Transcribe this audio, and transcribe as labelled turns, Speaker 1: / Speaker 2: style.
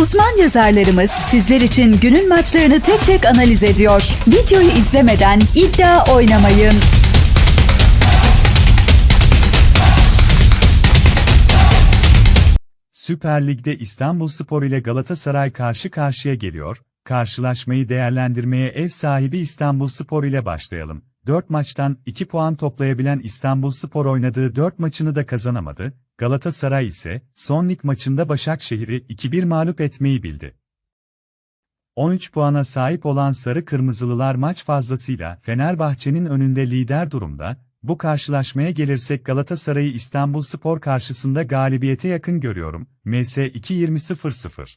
Speaker 1: Uzman yazarlarımız sizler için günün maçlarını tek tek analiz ediyor. Videoyu izlemeden iddia oynamayın.
Speaker 2: Süper Lig'de İstanbulspor ile Galatasaray karşı karşıya geliyor. Karşılaşmayı değerlendirmeye ev sahibi İstanbulspor ile başlayalım. 4 maçtan 2 puan toplayabilen İstanbulspor oynadığı 4 maçını da kazanamadı. Galatasaray ise son lig maçında Başakşehir'i 2-1 mağlup etmeyi bildi. 13 puana sahip olan Sarı Kırmızılılar maç fazlasıyla Fenerbahçe'nin önünde lider durumda. Bu karşılaşmaya gelirsek Galatasaray'ı İstanbulspor karşısında galibiyete yakın görüyorum. MS 2-20-0-0.